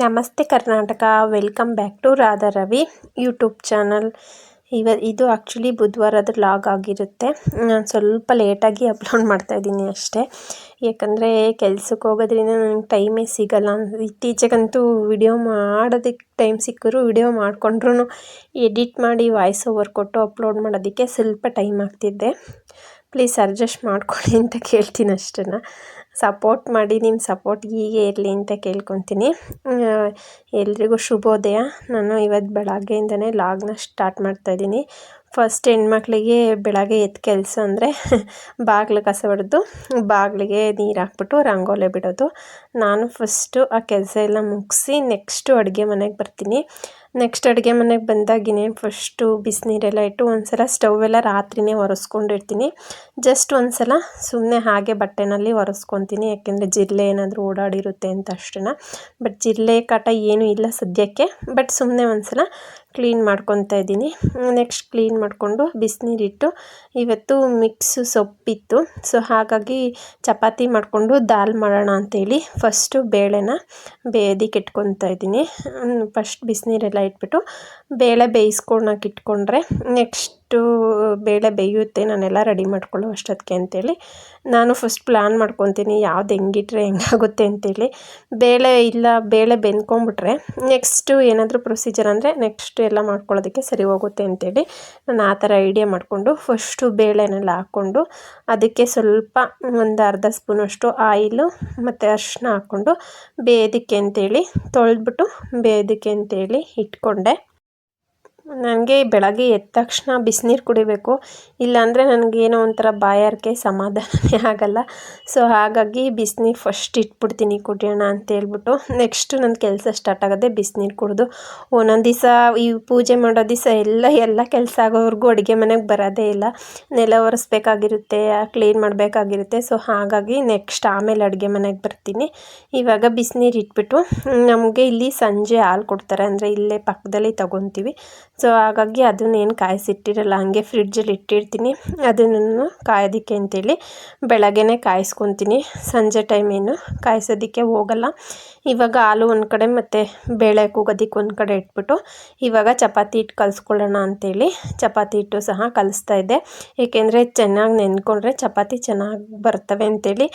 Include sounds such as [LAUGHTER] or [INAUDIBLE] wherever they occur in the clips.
ನಮಸ್ತೆ Karnataka. Welcome back to Radha Ravi YouTube channel. ಇವ, ಇದು ಆ್ಯಕ್ಚುಲಿ ಬುಧವಾರದ ಲಾಗ್ ಆಗಿರುತ್ತೆ. ನಾನು ಸ್ವಲ್ಪ ಲೇಟಾಗಿ ಅಪ್ಲೋಡ್ ಮಾಡ್ತಾಯಿದ್ದೀನಿ ಅಷ್ಟೇ. ಯಾಕಂದರೆ ಕೆಲ್ಸಕ್ಕೆ ಹೋಗೋದ್ರಿಂದ ನನಗೆ ಟೈಮೇ ಸಿಗಲ್ಲ. ಇತ್ತೀಚೆಗಂತೂ ವಿಡಿಯೋ ಮಾಡೋದಕ್ಕೆ ಟೈಮ್ ಸಿಕ್ಕರೂ ವಿಡಿಯೋ ಮಾಡಿಕೊಂಡ್ರೂ ಎಡಿಟ್ ಮಾಡಿ ವಾಯ್ಸ್ ಓವರ್ ಕೊಟ್ಟು ಅಪ್ಲೋಡ್ ಮಾಡೋದಕ್ಕೆ ಸ್ವಲ್ಪ ಟೈಮ್ ಆಗ್ತಿದ್ದೆ. ಪ್ಲೀಸ್ ಅಡ್ಜಸ್ಟ್ ಮಾಡ್ಕೊಳ್ಳಿ ಅಂತ ಕೇಳ್ತೀನಿ ಅಷ್ಟೇ ಸಪೋರ್ಟ್ ಮಾಡಿ ನಿಮ್ಮ ಸಪೋರ್ಟ್ ಹೀಗೆ ಇರಲಿ ಅಂತ ಕೇಳ್ಕೊತೀನಿ. ಎಲ್ರಿಗೂ ಶುಭೋದಯ. ನಾನು ಇವತ್ತು ಬೆಳಗ್ಗೆಯಿಂದನೇ ಲಾಗ್ನ ಸ್ಟಾರ್ಟ್ ಮಾಡ್ತಾಯಿದ್ದೀನಿ ಫಸ್ಟ್ ಹೆಣ್ಮಕ್ಳಿಗೆ ಬೆಳಗ್ಗೆ ಎದ್ದು ಕೆಲಸ ಅಂದರೆ [LAUGHS] ಬಾಗಿಲು ಕಸ ಹೊಡೆದು ಬಾಗಿಲಿಗೆ ನೀರು ಹಾಕ್ಬಿಟ್ಟು ರಂಗೋಲೆ ಬಿಡೋದು. ನಾನು ಫಸ್ಟು ಆ ಕೆಲಸ ಎಲ್ಲ ಮುಗಿಸಿ ನೆಕ್ಸ್ಟು ಅಡುಗೆ ಮನೆಗೆ ಬರ್ತೀನಿ. ನೆಕ್ಸ್ಟ್ ಅಡುಗೆ ಮನೆಗೆ ಬಂದಾಗಿನೇ ಫಸ್ಟು ಬಿಸಿನೀರೆಲ್ಲ ಇಟ್ಟು ಒಂದು ಸಲ ಎಲ್ಲ ರಾತ್ರಿನೇ ಒರೆಸ್ಕೊಂಡಿರ್ತೀನಿ ಜಸ್ಟ್ ಒಂದು ಸಲ ಸುಮ್ಮನೆ ಹಾಗೆ ಬಟ್ಟೆನಲ್ಲಿ ಒರೆಸ್ಕೊತೀನಿ, ಯಾಕೆಂದರೆ ಜಿರಲೆ ಏನಾದರೂ ಓಡಾಡಿರುತ್ತೆ ಅಂತ ಅಷ್ಟೇ ಬಟ್ ಜಿರಲೆ ಕಾಟ ಏನೂ ಇಲ್ಲ ಸದ್ಯಕ್ಕೆ. ಬಟ್ ಸುಮ್ಮನೆ ಒಂದು ಸಲ ಕ್ಲೀನ್ ಮಾಡ್ಕೊತಾ ಇದ್ದೀನಿ. ನೆಕ್ಸ್ಟ್ ಕ್ಲೀನ್ ಮಾಡಿಕೊಂಡು ಬಿಸಿನೀರಿಟ್ಟು ಇವತ್ತು ಮಿಕ್ಸು ಸೊಪ್ಪಿತ್ತು. ಸೊ ಹಾಗಾಗಿ ಚಪಾತಿ ಮಾಡಿಕೊಂಡು ದಾಲ್ ಮಾಡೋಣ ಅಂತೇಳಿ ಫಸ್ಟು ಬೇಳೆನ ಬೇಯೋದಿಕ್ಕೆ ಇಟ್ಕೊತಾ ಇದ್ದೀನಿ. ಫಸ್ಟ್ ಬಿಸಿನೀರೆಲ್ಲ ಇಟ್ಬಿಟ್ಟು ಬೇಳೆ ಬೇಯಿಸ್ಕೊಳಕ್ಕೆ ಇಟ್ಕೊಂಡ್ರೆ ನೆಕ್ಸ್ಟ್ ಎಷ್ಟು ಬೇಳೆ ಬೇಯುತ್ತೆ ನಾನೆಲ್ಲ ರೆಡಿ ಮಾಡ್ಕೊಳ್ಳೋ ಅಷ್ಟೊತ್ತಿಗೆ ಅಂತೇಳಿ ನಾನು ಫಸ್ಟ್ ಪ್ಲ್ಯಾನ್ ಮಾಡ್ಕೊತೀನಿ ಯಾವ್ದು ಹೆಂಗಿಟ್ರೆ ಹೆಂಗಾಗುತ್ತೆ ಅಂತೇಳಿ. ಬೇಳೆ ಇಲ್ಲ, ಬೇಳೆ ಬೆಂದ್ಕೊಂಬಿಟ್ರೆ ನೆಕ್ಸ್ಟು ಏನಾದರೂ ಪ್ರೊಸೀಜರ್ ಅಂದರೆ ನೆಕ್ಸ್ಟ್ ಎಲ್ಲ ಮಾಡ್ಕೊಳ್ಳೋದಕ್ಕೆ ಸರಿ ಹೋಗುತ್ತೆ ಅಂತೇಳಿ ನಾನು ಆ ಥರ ಐಡಿಯಾ ಮಾಡಿಕೊಂಡು ಫಸ್ಟು ಬೇಳೆನೆಲ್ಲ ಹಾಕ್ಕೊಂಡು ಅದಕ್ಕೆ ಸ್ವಲ್ಪ ಒಂದು ಅರ್ಧ ಸ್ಪೂನಷ್ಟು ಆಯಿಲು ಮತ್ತು ಅರಿಶಿನ ಹಾಕ್ಕೊಂಡು ಬೇಯೋದಕ್ಕೆ ಅಂತೇಳಿ ತೊಳೆದ್ಬಿಟ್ಟು ಬೇಯೋದಕ್ಕೆ ಅಂತೇಳಿ ಇಟ್ಕೊಂಡೆ. ನನಗೆ ಬೆಳಗ್ಗೆ ಎದ್ದ ತಕ್ಷಣ ಬಿಸಿನೀರು ಕುಡಿಬೇಕು. ಇಲ್ಲಾಂದರೆ ನನಗೇನೋ ಒಂಥರ ಬಾಯಾರಿಕೆ ಸಮಾಧಾನ ಆಗಲ್ಲ. ಸೊ ಹಾಗಾಗಿ ಬಿಸಿನೀರು ಫಸ್ಟ್ ಇಟ್ಬಿಡ್ತೀನಿ. ಕುಡಿಯೋಣ ಅಂತ ಹೇಳ್ಬಿಟ್ಟು ನೆಕ್ಸ್ಟ್ ನನ್ನ ಕೆಲಸ ಸ್ಟಾರ್ಟ್ ಆಗೋದೇ ಬಿಸಿನೀರು ಕುಡಿದು ಒಂದೊಂದು ದಿವಸ ಈ ಪೂಜೆ ಮಾಡೋ ದಿವಸ ಎಲ್ಲ ಎಲ್ಲ ಕೆಲಸ ಆಗೋವರೆಗೂ ಅಡುಗೆ ಮನೆಗೆ ಬರೋದೇ ಇಲ್ಲ. ನೆಲ ಒರೆಸ್ಬೇಕಾಗಿರುತ್ತೆ ಕ್ಲೀನ್ ಮಾಡಬೇಕಾಗಿರುತ್ತೆ. ಸೊ ಹಾಗಾಗಿ ನೆಕ್ಸ್ಟ್ ಆಮೇಲೆ ಅಡುಗೆ ಮನೆಗೆ ಬರ್ತೀನಿ. ಇವಾಗ ಬಿಸಿನೀರು ಇಟ್ಬಿಟ್ಟು ನಮಗೆ ಇಲ್ಲಿ ಸಂಜೆ ಹಾಲು ಕೊಡ್ತಾರೆ. ಅಂದರೆ ಇಲ್ಲೇ ಪಕ್ಕದಲ್ಲಿ ತೊಗೊತೀವಿ. ಸೊ ಹಾಗಾಗಿ ಅದನ್ನೇನು ಕಾಯಿಸಿಟ್ಟಿರಲ್ಲ, ಹಾಗೆ ಫ್ರಿಡ್ಜಲ್ಲಿ ಇಟ್ಟಿರ್ತೀನಿ. ಅದನ್ನು ಕಾಯೋದಕ್ಕೆ ಅಂತೇಳಿ ಬೆಳಗ್ಗೆನೇ ಕಾಯಿಸ್ಕೊತೀನಿ. ಸಂಜೆ ಟೈಮ್ ಏನು ಕಾಯಿಸೋದಕ್ಕೆ ಹೋಗಲ್ಲ. ಇವಾಗ ಹಾಲು ಒಂದು ಕಡೆ ಮತ್ತು ಬೇಳೆ ಕೂಗೋದಕ್ಕೆ ಒಂದು ಕಡೆ ಇಟ್ಬಿಟ್ಟು, ಇವಾಗ ಚಪಾತಿ ಹಿಟ್ಟು ಕಲಿಸ್ಕೊಳ್ಳೋಣ ಅಂತೇಳಿ ಚಪಾತಿ ಹಿಟ್ಟು ಸಹ ಕಲಿಸ್ತಾ ಇದ್ದೆ. ಏಕೆಂದರೆ ಚೆನ್ನಾಗಿ ನೆನ್ಕೊಂಡ್ರೆ ಚಪಾತಿ ಚೆನ್ನಾಗಿ ಬರ್ತವೆ ಅಂತೇಳಿ.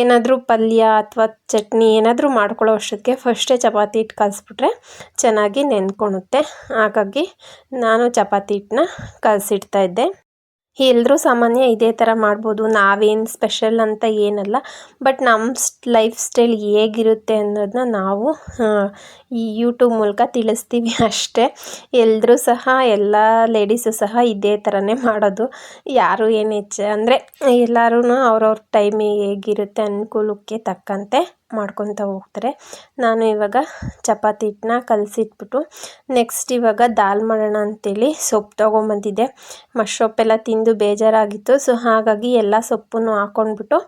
ಏನಾದರೂ ಪಲ್ಯ ಅಥವಾ ಚಟ್ನಿ ಏನಾದರೂ ಮಾಡ್ಕೊಳ್ಳೋ ಅಷ್ಟೊತ್ತಿಗೆ ಫಸ್ಟೇ ಚಪಾತಿ ಹಿಟ್ಟು ಕಲಿಸ್ಬಿಟ್ರೆ ಚೆನ್ನಾಗಿ ನೆನ್ಕೊಳುತ್ತೆ ಹಾಗಾಗಿ ನಾನು ಚಪಾತಿ ಹಿಟ್ಟನ್ನ ಕಲಸಿಡ್ತಾ ಇದ್ದೆ. ಎಲ್ಲರೂ ಸಾಮಾನ್ಯ ಇದೇ ಥರ ಮಾಡ್ಬೋದು. ನಾವೇನು ಸ್ಪೆಷಲ್ ಅಂತ ಏನಲ್ಲ. ಬಟ್ ನಮ್ಮ ಲೈಫ್ ಸ್ಟೈಲ್ ಹೇಗಿರುತ್ತೆ ಅನ್ನೋದನ್ನ ನಾವು ಈ ಯೂಟ್ಯೂಬ್ ಮೂಲಕ ತಿಳಿಸ್ತೀವಿ [LAUGHS] ಅಷ್ಟೇ. ಎಲ್ಲರೂ ಸಹ, ಎಲ್ಲ ಲೇಡೀಸು ಸಹ ಇದೇ ಥರನೇ ಮಾಡೋದು. ಯಾರು ಏನು ಹೆಚ್ಚು, ಅಂದರೆ ಎಲ್ಲರೂ ಅವ್ರವ್ರ ಟೈಮಿಗೆ ಹೇಗಿರುತ್ತೆ ಅನುಕೂಲಕ್ಕೆ ತಕ್ಕಂತೆ ಮಾಡ್ಕೊತ ಹೋಗ್ತಾರೆ. ನಾನು ಇವಾಗ ಚಪಾತಿ ಹಿಟ್ಟನ್ನ ಕಲಸಿಟ್ಬಿಟ್ಟು ನೆಕ್ಸ್ಟ್ ಇವಾಗ ದಾಲ್ ಮಾಡೋಣ ಅಂತೇಳಿ ಸೊಪ್ಪು ತೊಗೊಂಬಂದಿದ್ದೆ. ಮಶ್ರೊಪ್ಪೆಲ್ಲ ತಿಂದು ಬೇಜಾರಾಗಿತ್ತು ಸೊ ಹಾಗಾಗಿ ಎಲ್ಲ ಸೊಪ್ಪನ್ನು ಹಾಕ್ಕೊಂಡ್ಬಿಟ್ಟು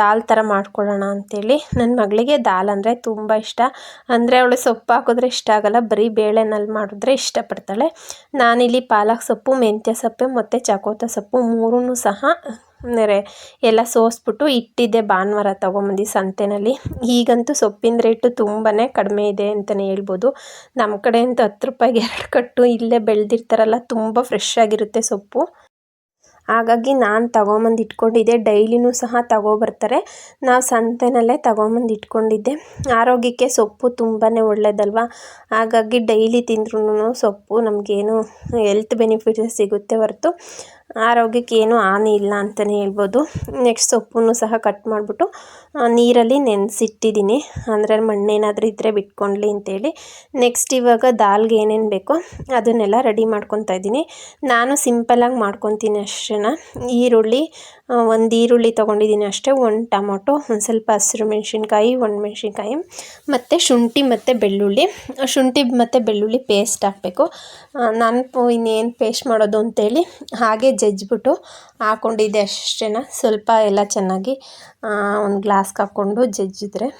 ದಾಲ್ ಥರ ಮಾಡ್ಕೊಳ್ಳೋಣ ಅಂತೇಳಿ. ನನ್ನ ಮಗಳಿಗೆ ದಾಲ್ ಅಂದರೆ ತುಂಬ ಇಷ್ಟ. ಅಂದರೆ ಅವಳು ಸೊಪ್ಪು ಹಾಕಿದ್ರೆ ಇಷ್ಟ ಆಗಲ್ಲ, ಬರೀ ಬೇಳೆನಲ್ಲಿ ಮಾಡಿದ್ರೆ ಇಷ್ಟಪಡ್ತಾಳೆ. ನಾನಿಲ್ಲಿ ಪಾಲಕ್ ಸೊಪ್ಪು, ಮೆಂತ್ಯ ಸೊಪ್ಪು, ಮತ್ತು ಚಕೋತ ಸೊಪ್ಪು ಮೂರೂ ಸಹ, ಅಂದರೆ ಎಲ್ಲ ಸೋಸ್ಬಿಟ್ಟು ಇಟ್ಟಿದ್ದೆ ಭಾನುವಾರ ತೊಗೊಂಬಂದು ಸಂತೆನಲ್ಲಿ. ಈಗಂತೂ ಸೊಪ್ಪಿನ ರೇಟು ತುಂಬಾ ಕಡಿಮೆ ಇದೆ ಅಂತಲೇ ಹೇಳ್ಬೋದು. ನಮ್ಮ ಕಡೆ ಅಂತೂ ಹತ್ತು ರೂಪಾಯಿಗೆ ಎರಡು ಕಟ್ಟು ಇಲ್ಲೇ ಬೆಳೆದಿರ್ತಾರಲ್ಲ, ತುಂಬ ಫ್ರೆಶ್ ಆಗಿರುತ್ತೆ ಸೊಪ್ಪು. ಹಾಗಾಗಿ ನಾನು ತಗೊಂಬಂದು ಇಟ್ಕೊಂಡಿದ್ದೆ. ಡೈಲಿನೂ ಸಹ ತಗೊಬರ್ತಾರೆ. ನಾವು ಸಂತೆನಲ್ಲೇ ತಗೊಂಬಂದು ಇಟ್ಕೊಂಡಿದ್ದೆ. ಆರೋಗ್ಯಕ್ಕೆ ಸೊಪ್ಪು ತುಂಬಾ ಒಳ್ಳೆಯದಲ್ವ ಹಾಗಾಗಿ ಡೈಲಿ ತಿಂದ್ರೂ ಸೊಪ್ಪು ನಮಗೇನು ಹೆಲ್ತ್ ಬೆನಿಫಿಟ್ಸ್ ಸಿಗುತ್ತೆ ಹೊರತು. ಆರೋಗ್ಯಕ್ಕೆ ಏನೂ ಹಾನಿ ಇಲ್ಲ ಅಂತಲೇ ಹೇಳ್ಬೋದು. ನೆಕ್ಸ್ಟ್ ಸೊಪ್ಪನ್ನು ಸಹ ಕಟ್ ಮಾಡಿಬಿಟ್ಟು ನೀರಲ್ಲಿ ನೆನೆಸಿಟ್ಟಿದ್ದೀನಿ. ಅಂದರೆ ಮಣ್ಣೇನಾದರೂ ಇದ್ದರೆ ಬಿಟ್ಕೊಂಡ್ಲಿ ಅಂತೇಳಿ. ನೆಕ್ಸ್ಟ್ ಇವಾಗ ದಾಲ್ಗೆ ಏನೇನು ಬೇಕೋ ಅದನ್ನೆಲ್ಲ ರೆಡಿ ಮಾಡ್ಕೊತಾ ಇದ್ದೀನಿ. ನಾನು ಸಿಂಪಲ್ಲಾಗಿ ಮಾಡ್ಕೊತೀನಿ ಅಷ್ಟೇನ. ಈರುಳ್ಳಿ ಒಂದು ಈರುಳ್ಳಿ ತೊಗೊಂಡಿದ್ದೀನಿ ಅಷ್ಟೇ, ಒಂದು ಟೊಮೊಟೊ, ಒಂದು ಸ್ವಲ್ಪ ಹಸಿರು ಮೆಣಸಿನ್ಕಾಯಿ, ಒಂದು ಮೆಣಸಿನ್ಕಾಯಿ, ಮತ್ತು ಶುಂಠಿ ಮತ್ತು ಬೆಳ್ಳುಳ್ಳಿ. ಶುಂಠಿ ಮತ್ತು ಬೆಳ್ಳುಳ್ಳಿ ಪೇಸ್ಟ್ ಹಾಕಬೇಕು. ನಾನು ಇನ್ನೇನು ಪೇಸ್ಟ್ ಮಾಡೋದು ಅಂತೇಳಿ ಹಾಗೆ ಜಜ್ಜಿಬಿಟ್ಟು ಹಾಕ್ಕೊಂಡಿದ್ದೆ ಅಷ್ಟೇನ. ಸ್ವಲ್ಪ ಎಲ್ಲ ಚೆನ್ನಾಗಿ ಒಂದು ಗ್ಲಾಸ್ಗೆ ಹಾಕ್ಕೊಂಡು ಜಜ್ಜಿದ್ರೆ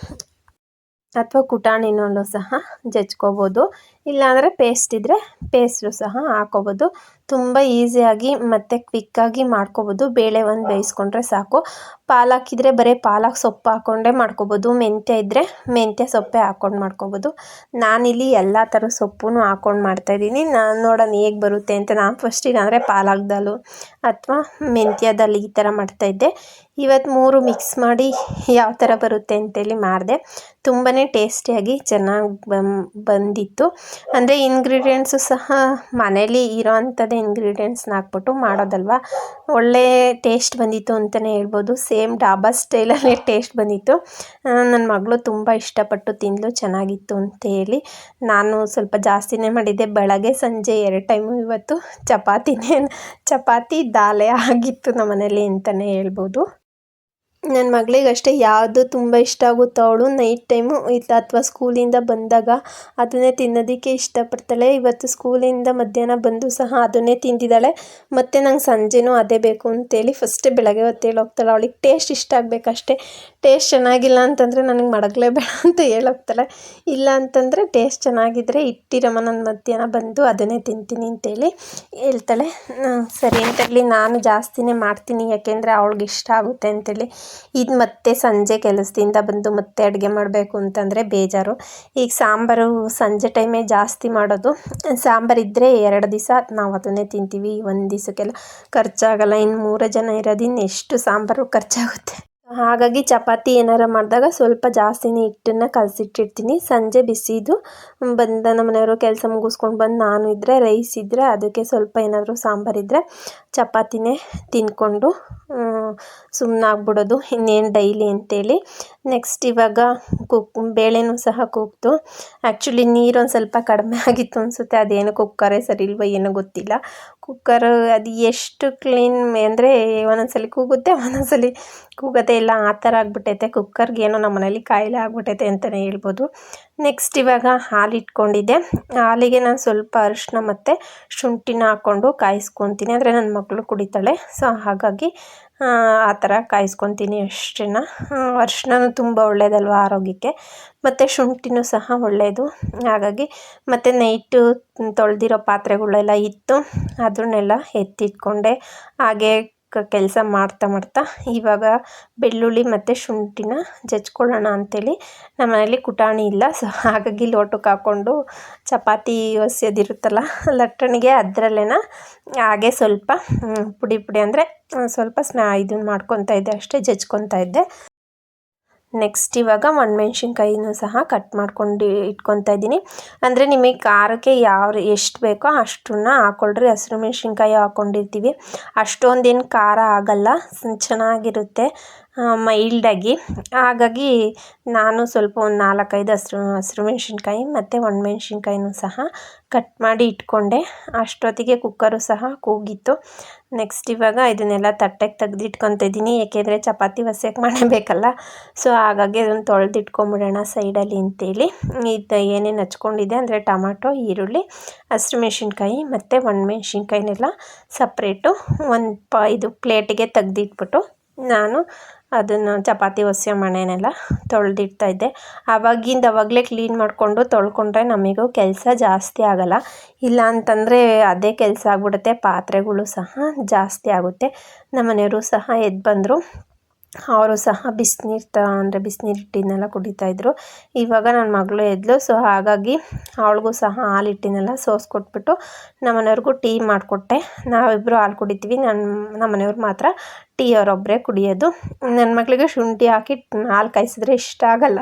ಅಥವಾ ಕುಟಾಣಿನಲ್ಲೂ ಸಹ ಜಜ್ಕೋಬೋದು. ಇಲ್ಲಾಂದರೆ ಪೇಸ್ಟ್ ಇದ್ದರೆ ಪೇಸ್ಟು ಸಹ ಹಾಕೋಬೋದು ತುಂಬ ಈಸಿಯಾಗಿ ಮತ್ತು ಕ್ವಿಕ್ಕಾಗಿ ಮಾಡ್ಕೋಬೋದು. ಬೇಳೆ ಒಂದು ಬೇಯಿಸ್ಕೊಂಡ್ರೆ ಸಾಕು. ಪಾಲಕ್ ಇದ್ದರೆ ಬರೀ ಪಾಲಕ್ ಸೊಪ್ಪು ಹಾಕ್ಕೊಂಡೇ ಮಾಡ್ಕೋಬೋದು. ಮೆಂತ್ಯ ಇದ್ದರೆ ಮೆಂತ್ಯ ಸೊಪ್ಪೇ ಹಾಕ್ಕೊಂಡು ಮಾಡ್ಕೋಬೋದು. ನಾನಿಲ್ಲಿ ಎಲ್ಲ ಥರ ಸೊಪ್ಪು ಹಾಕ್ಕೊಂಡು ಮಾಡ್ತಾಯಿದ್ದೀನಿ. ನಾನು ನೋಡೋಣ ಹೇಗೆ ಬರುತ್ತೆ ಅಂತ. ನಾನು ಫಸ್ಟ್ ಅಂದರೆ ಪಾಲಕ್ ದಾಲು ಅಥವಾ ಮೆಂತ್ಯದಲ್ಲಿ ದಾಲ್ ಈ ಥರ ಮಾಡ್ತಾಯಿದ್ದೆ. ಇವತ್ತು ಮೂರು ಮಿಕ್ಸ್ ಮಾಡಿ ಯಾವ ಥರ ಬರುತ್ತೆ ಅಂತೇಳಿ ಮಾಡಿದೆ. ತುಂಬಾ ಟೇಸ್ಟಿಯಾಗಿ ಚೆನ್ನಾಗಿ ಬಂದಿತ್ತು. ಅಂದರೆ ಇಂಗ್ರೀಡಿಯೆಂಟ್ಸು ಸಹ ಮನೇಲಿ ಇರೋ ಅಂಥದ್ದೇ ಇಂಗ್ರೀಡಿಯೆಂಟ್ಸ್ನ ಹಾಕ್ಬಿಟ್ಟು ಮಾಡೋದಲ್ವ? ಒಳ್ಳೆ ಟೇಸ್ಟ್ ಬಂದಿತ್ತು ಅಂತಲೇ ಹೇಳ್ಬೋದು. ಸೇಮ್ ಡಾಬಾ ಸ್ಟೈಲಲ್ಲೇ ಟೇಸ್ಟ್ ಬಂದಿತ್ತು. ನನ್ನ ಮಗಳು ತುಂಬ ಇಷ್ಟಪಟ್ಟು ತಿಂದಲು, ಚೆನ್ನಾಗಿತ್ತು ಅಂತ ಹೇಳಿ. ನಾನು ಸ್ವಲ್ಪ ಜಾಸ್ತಿನೇ ಮಾಡಿದ್ದೆ. ಬೆಳಗ್ಗೆ ಸಂಜೆ ಎರಡು ಟೈಮು ಇವತ್ತು ಚಪಾತಿನೇ, ಚಪಾತಿ ದಾಲೆ ಆಗಿತ್ತು ನಮ್ಮ ಮನೇಲಿ ಅಂತಲೇ ಹೇಳ್ಬೋದು. ನನ್ನ ಮಗಳಿಗಷ್ಟೇ ಯಾವುದು ತುಂಬ ಇಷ್ಟ ಆಗುತ್ತೋ ಅವಳು ನೈಟ್ ಟೈಮು ಇಲ್ಲ ಅಥವಾ ಸ್ಕೂಲಿಂದ ಬಂದಾಗ ಅದನ್ನೇ ತಿನ್ನೋದಕ್ಕೆ ಇಷ್ಟಪಡ್ತಾಳೆ. ಇವತ್ತು ಸ್ಕೂಲಿಂದ ಮಧ್ಯಾಹ್ನ ಬಂದು ಸಹ ಅದನ್ನೇ ತಿಂದಿದ್ದಾಳೆ. ಮತ್ತು ನಂಗೆ ಸಂಜೆನೂ ಅದೇ ಬೇಕು ಅಂತೇಳಿ ಫಸ್ಟೇ ಬೆಳಗ್ಗೆ ಹೊತ್ತು ಹೇಳೋಗ್ತಾಳೆ ಅವಳಿಗೆ ಟೇಸ್ಟ್ ಇಷ್ಟ ಆಗಬೇಕಷ್ಟೇ. ಟೇಸ್ಟ್ ಚೆನ್ನಾಗಿಲ್ಲ ಅಂತಂದರೆ ನನಗೆ ಮಡಗಲೇಬೇಡ ಅಂತ ಹೇಳೋಗ್ತಲ್ಲ ಇಲ್ಲ ಅಂತಂದರೆ ಟೇಸ್ಟ್ ಚೆನ್ನಾಗಿದ್ದರೆ ಇಟ್ಟಿರಮ್ಮ ನನ್ನ ಮಧ್ಯಾಹ್ನ ಬಂದು ಅದನ್ನೇ ತಿಂತೀನಿ ಅಂತೇಳಿ ಹೇಳ್ತಾಳೆ. ಸರಿ ಅಂತೇಳಿ ನಾನು ಜಾಸ್ತಿನೇ ಮಾಡ್ತೀನಿ ಯಾಕೆಂದರೆ ಅವಳಿಗೆ ಇಷ್ಟ ಆಗುತ್ತೆ ಅಂತೇಳಿ. ಇದು ಮತ್ತೆ ಸಂಜೆ ಕೆಲಸದಿಂದ ಬಂದು ಮತ್ತೆ ಅಡುಗೆ ಮಾಡಬೇಕು ಅಂತಂದರೆ ಬೇಜಾರು. ಈಗ ಸಾಂಬಾರು ಸಂಜೆ ಟೈಮೇ ಜಾಸ್ತಿ ಮಾಡೋದು. ಸಾಂಬಾರು ಇದ್ದರೆ ಎರಡು ದಿವಸ ನಾವು ಅದನ್ನೇ ತಿಂತೀವಿ, ಒಂದು ದಿವಸಕ್ಕೆಲ್ಲ ಖರ್ಚಾಗಲ್ಲ. ಇನ್ನು ಮೂರು ಜನ ಇರೋದು ಎಷ್ಟು ಸಾಂಬಾರು ಖರ್ಚಾಗುತ್ತೆ. ಹಾಗಾಗಿ ಚಪಾತಿ ಏನಾರ ಮಾಡಿದಾಗ ಸ್ವಲ್ಪ ಜಾಸ್ತಿನೇ ಹಿಟ್ಟನ್ನು ಕಲಸಿಟ್ಟಿರ್ತೀನಿ. ಸಂಜೆ ಬಿಸಿದು ಬಂದ ನಮ್ಮ ಮನೆಯವರು ಕೆಲಸ ಮುಗಿಸ್ಕೊಂಡು ಬಂದು ನಾನು ಇದ್ದರೆ ರೈಸ್ ಇದ್ದರೆ ಅದಕ್ಕೆ ಸ್ವಲ್ಪ ಏನಾದರೂ ಸಾಂಬಾರಿದ್ದರೆ ಚಪಾತಿನೇ ತಿಂದ್ಕೊಂಡು ಸುಮ್ಮನಾಗ್ಬಿಡೋದು ಇನ್ನೇನು ಡೈಲಿ ಅಂತೇಳಿ. ನೆಕ್ಸ್ಟ್ ಇವಾಗ ಕುಕ್, ಬೇಳೆನೂ ಸಹ ಕೂಕ್ತು ಆ್ಯಕ್ಚುಲಿ ನೀರು ಒಂದು ಸ್ವಲ್ಪ ಕಡಿಮೆ ಆಗಿತ್ತು ಅನಿಸುತ್ತೆ. ಅದೇನು ಕುಕ್ಕರೇ ಸರಿ ಇಲ್ವೋ ಏನೋ ಗೊತ್ತಿಲ್ಲ. ಕುಕ್ಕರ್ ಅದು ಎಷ್ಟು ಕ್ಲೀನ್ ಅಂದರೆ ಒಂದೊಂದ್ಸಲಿ ಕೂಗುತ್ತೆ, ಒಂದೊಂದ್ಸಲಿ ಕೂಗೋದೇ ಇಲ್ಲ ಆ ಥರ ಆಗ್ಬಿಟ್ಟೈತೆ. ಕುಕ್ಕರ್ಗೆ ಏನೋ ನಮ್ಮ ಮನೇಲಿ ಕಾಯಿಲೆ ಆಗ್ಬಿಟ್ಟೈತೆ ಅಂತಲೇ ಹೇಳ್ಬೋದು. ನೆಕ್ಸ್ಟ್ ಇವಾಗ ಹಾಲು ಇಟ್ಕೊಂಡಿದ್ದೆ. ಹಾಲಿಗೆ ನಾನು ಸ್ವಲ್ಪ ಅರಿಶಿನ ಮತ್ತು ಶುಂಠಿನ ಹಾಕ್ಕೊಂಡು ಕಾಯಿಸ್ಕೊತೀನಿ. ಅಂದರೆ ನನ್ನ ಮಗಳು ಕುಡಿತಾಳೆ. ಸೊ ಹಾಗಾಗಿ ಆ ಥರ ಕಾಯಿಸ್ಕೊತೀನಿ ಅಷ್ಟೇ ಅರಿಶಿನನೂ ತುಂಬ ಒಳ್ಳೆಯದಲ್ವ ಆರೋಗ್ಯಕ್ಕೆ. ಮತ್ತು ಶುಂಠಿನೂ ಸಹ ಒಳ್ಳೆಯದು ಹಾಗಾಗಿ ಮತ್ತು ನೈಟು ತೊಳೆದಿರೋ ಪಾತ್ರೆಗಳೆಲ್ಲ ಇತ್ತು. ಅದನ್ನೆಲ್ಲ ಎತ್ತಿಟ್ಕೊಂಡೆ. ಹಾಗೆ ಕೆಲಸ ಮಾಡ್ತಾ ಮಾಡ್ತಾ ಇವಾಗ ಬೆಳ್ಳುಳ್ಳಿ ಮತ್ತು ಶುಂಠಿನ ಜಜ್ಕೊಳ್ಳೋಣ ಅಂಥೇಳಿ ನಮ್ಮ ಮನೇಲಿ ಕುಟಾಣಿ ಇಲ್ಲ. ಸೊ ಹಾಗಾಗಿ ಲೋಟಕ್ಕೆ ಹಾಕ್ಕೊಂಡು ಚಪಾತಿ ಒಸೆಯೋದಿರುತ್ತಲ್ಲ, ಲಟ್ಟಣಿಗೆ ಅದರಲ್ಲೇನ ಹಾಗೆ ಸ್ವಲ್ಪ ಪುಡಿ ಪುಡಿ ಅಂದರೆ ಸ್ವಲ್ಪ ಸ್ನಾ ಇದನ್ನ ಮಾಡ್ಕೊತಾ ಇದ್ದೆ, ಅಷ್ಟೇ ಜಜ್ಕೊತಾ ಇದ್ದೆ. ನೆಕ್ಸ್ಟ್ ಇವಾಗ ಒಣಮೆಣ್ಸಿನ್ಕಾಯಿನೂ ಸಹ ಕಟ್ ಮಾಡ್ಕೊಂಡು ಇಟ್ಕೊತಾ ಇದ್ದೀನಿ. ಅಂದರೆ ನಿಮಗೆ ಖಾರಕ್ಕೆ ಯಾವ ಎಷ್ಟು ಬೇಕೋ ಅಷ್ಟನ್ನ ಹಾಕ್ಕೊಳ್ರಿ ಹಸಿರು ಮೆಣಸಿನ್ಕಾಯಿ ಹಾಕ್ಕೊಂಡಿರ್ತೀವಿ ಅಷ್ಟೊಂದೇನು ಖಾರ ಆಗಲ್ಲ. ಚೆನ್ನಾಗಿರುತ್ತೆ. ಮೈಲ್ಡಾಗಿ ಹಾಗಾಗಿ ನಾನು ಸ್ವಲ್ಪ ಒಂದು ನಾಲ್ಕೈದು ಹಸಿರು ಹಸಿರು ಮೆಣಸಿನ್ಕಾಯಿ ಮತ್ತು ಒಣಮೆಣ್ಸಿನ್ಕಾಯಿನೂ ಸಹ ಕಟ್ ಮಾಡಿ ಇಟ್ಕೊಂಡೆ. ಅಷ್ಟೊತ್ತಿಗೆ ಕುಕ್ಕರು ಸಹ ಕೂಗಿತ್ತು. ನೆಕ್ಸ್ಟ್ ಇವಾಗ ಇದನ್ನೆಲ್ಲ ತಟ್ಟೆಗೆ ತೆಗೆದಿಟ್ಕೊತಿದ್ದೀನಿ. ಏಕೆಂದರೆ ಚಪಾತಿ ಒಸೆಯೋಕೆ ಮಾಡಬೇಕಲ್ಲ ಸೊ ಹಾಗಾಗಿ ಅದನ್ನು ತೊಳೆದಿಟ್ಕೊಂಬಿಡೋಣ ಸೈಡಲ್ಲಿ ಅಂತೇಳಿ. ಇದು ಏನೇನು ಹಚ್ಕೊಂಡಿದೆ ಅಂದರೆ ಟೊಮಾಟೊ, ಈರುಳ್ಳಿ ಹಸಿರು ಮೆಣಸಿನ್ಕಾಯಿ ಮತ್ತು ಒಣಮೆಣ್ಸಿನ್ಕಾಯಿನೆಲ್ಲ ಸಪ್ರೇಟು ಒಂದು ಪ, ಇದು ಪ್ಲೇಟಿಗೆ ತೆಗ್ದಿಟ್ಬಿಟ್ಟು ನಾನು ಅದನ್ನು ಚಪಾತಿ ಒಸೆ ಮಣೆನೆಲ್ಲ ತೊಳೆದಿಡ್ತಾಯಿದ್ದೆ ಆವಾಗಿಂದ ಅವಾಗಲೇ ಕ್ಲೀನ್ ಮಾಡಿಕೊಂಡು ತೊಳ್ಕೊಂಡ್ರೆ ನಮಗೂ ಕೆಲಸ ಜಾಸ್ತಿ ಆಗಲ್ಲ. ಇಲ್ಲ ಅಂತಂದರೆ ಅದೇ ಕೆಲಸ ಆಗ್ಬಿಡುತ್ತೆ, ಪಾತ್ರೆಗಳು ಸಹ ಜಾಸ್ತಿ ಆಗುತ್ತೆ. ನಮ್ಮ ಮನೆಯವರು ಸಹ ಎದ್ದು ಬಂದರು. ಅವರು ಸಹ ಬಿಸಿನೀರು ತ, ಅಂದರೆ ಬಿಸಿನೀರು ಹಿಟ್ಟಿನೆಲ್ಲ ಕುಡಿತಾಯಿದ್ರು ಇವಾಗ ನನ್ನ ಮಗಳು ಎದ್ಲು ಸೊ ಹಾಗಾಗಿ ಅವಳಿಗೂ ಸಹ ಹಾಲು ಹಿಟ್ಟಿನೆಲ್ಲ ಸೋಸ್ಕೊಟ್ಬಿಟ್ಟು ನಮ್ಮ ಮನೆಯವ್ರಿಗೂ ಟೀ ಮಾಡಿಕೊಟ್ಟೆ. ನಾವಿಬ್ಬರು ಹಾಲು ಕುಡಿತೀವಿ ನನ್ನ ನಮ್ಮ ಮನೆಯವ್ರು ಮಾತ್ರ ಟೀ ಅವರೊಬ್ಬರೇ ಕುಡಿಯೋದು. ನನ್ನ ಮಗಳಿಗೆ ಶುಂಠಿ ಹಾಕಿ ಹಾಲು ಕಾಯಿಸಿದ್ರೆ ಇಷ್ಟ ಆಗಲ್ಲ.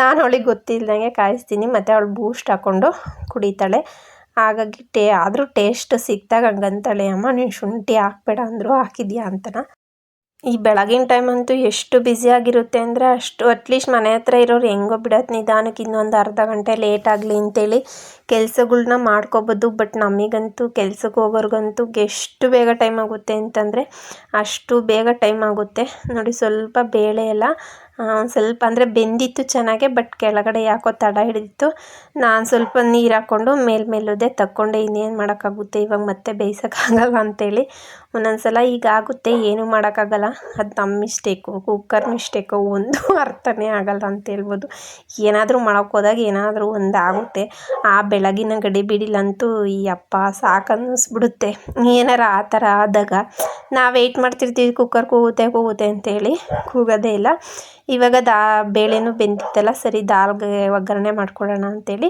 ನಾನು ಅವಳಿಗೆ ಗೊತ್ತಿಲ್ಲದಂಗೆ ಕಾಯಿಸ್ತೀನಿ, ಮತ್ತು ಅವಳು ಬೂಸ್ಟ್ ಹಾಕ್ಕೊಂಡು ಕುಡಿತಾಳೆ. ಹಾಗಾಗಿ ಟೇ, ಆದರೂ ಟೇಸ್ಟ್ ಸಿಕ್ಕಿದಾಗ ಹಂಗಂತಾಳೆ, ಅಮ್ಮ ನೀನು ಶುಂಠಿ ಹಾಕ್ಬೇಡ ಅಂದರು, ಹಾಕಿದ್ಯಾ ಅಂತನ? ಈ ಬೆಳಗಿನ ಟೈಮ್ ಅಂತೂ ಎಷ್ಟು ಬ್ಯುಸಿಯಾಗಿರುತ್ತೆ ಅಂದರೆ ಅಷ್ಟು ಅಟ್ಲೀಸ್ಟ್ ಮನೆ ಹತ್ರ ಇರೋರು ಹೆಂಗೋ ಬಿಡತ್ತೆ ನಿಧಾನಕ್ಕೆ ಇನ್ನೊಂದು ಅರ್ಧ ಗಂಟೆ ಲೇಟ್ ಆಗಲಿ ಅಂತೇಳಿ ಕೆಲಸಗಳ್ನ ಮಾಡ್ಕೋಬೋದು. ಬಟ್ ನಮಗಂತೂ ಕೆಲ್ಸಕ್ಕೆ ಹೋಗೋರ್ಗಂತೂ ಎಷ್ಟು ಬೇಗ ಟೈಮ್ ಆಗುತ್ತೆ ಅಂತಂದರೆ ಅಷ್ಟು ಬೇಗ ಟೈಮ್ ಆಗುತ್ತೆ. ನೋಡಿ ಸ್ವಲ್ಪ ಬೇಳೆ ಎಲ್ಲ ಸ್ವಲ್ಪ ಅಂದರೆ ಬೆಂದಿತ್ತು ಚೆನ್ನಾಗೆ ಬಟ್ ಕೆಳಗಡೆ ಯಾಕೋ ತಡ ಹಿಡಿದಿತ್ತು. ನಾನು ಸ್ವಲ್ಪ ನೀರು ಹಾಕ್ಕೊಂಡು ಮೇಲ್ಮೇಲುದೇ ತಕ್ಕೊಂಡೆ ಇನ್ನೇನು ಮಾಡೋಕ್ಕಾಗುತ್ತೆ, ಇವಾಗ ಮತ್ತೆ ಬೇಯಿಸೋಕ್ಕಾಗಲ್ಲ ಅಂತೇಳಿ ಒಂದೊಂದು ಸಲ ಈಗ ಆಗುತ್ತೆ, ಏನೂ ಮಾಡೋಕ್ಕಾಗಲ್ಲ. ಅದು ನಮ್ಮ ಮಿಸ್ಟೇಕು ಕುಕ್ಕರ್ ಮಿಸ್ಟೇಕು ಒಂದು ಅರ್ಥನೇ ಆಗಲ್ಲ ಅಂತ ಹೇಳ್ಬೋದು. ಏನಾದರೂ ಮಾಡೋಕ್ಕೆ ಹೋದಾಗ ಏನಾದರೂ ಒಂದು ಆಗುತ್ತೆ. ಆ ಬೆಳಗಿನ ಗಡಿಬಿಡಿಲಂತೂ ಈ ಅಪ್ಪ ಸಾಕನ್ನಿಸ್ಬಿಡುತ್ತೆ. ಏನಾರ ಆ ಥರ ಆದಾಗ ನಾವು ವೆಯ್ಟ್ ಮಾಡ್ತಿರ್ತೀವಿ ಕುಕ್ಕರ್ ಕೂಗುತ್ತೆ ಕೂಗುತ್ತೆ ಅಂತೇಳಿ ಕೂಗೋದೇ ಇಲ್ಲ. ಇವಾಗ ದಾ, ಬೇಳೆನೂ ಬೆಂದಿತ್ತಲ್ಲ, ಸರಿ ದಾಲ್ಗೆ ಒಗ್ಗರಣೆ ಮಾಡ್ಕೊಳ್ಳೋಣ ಅಂತೇಳಿ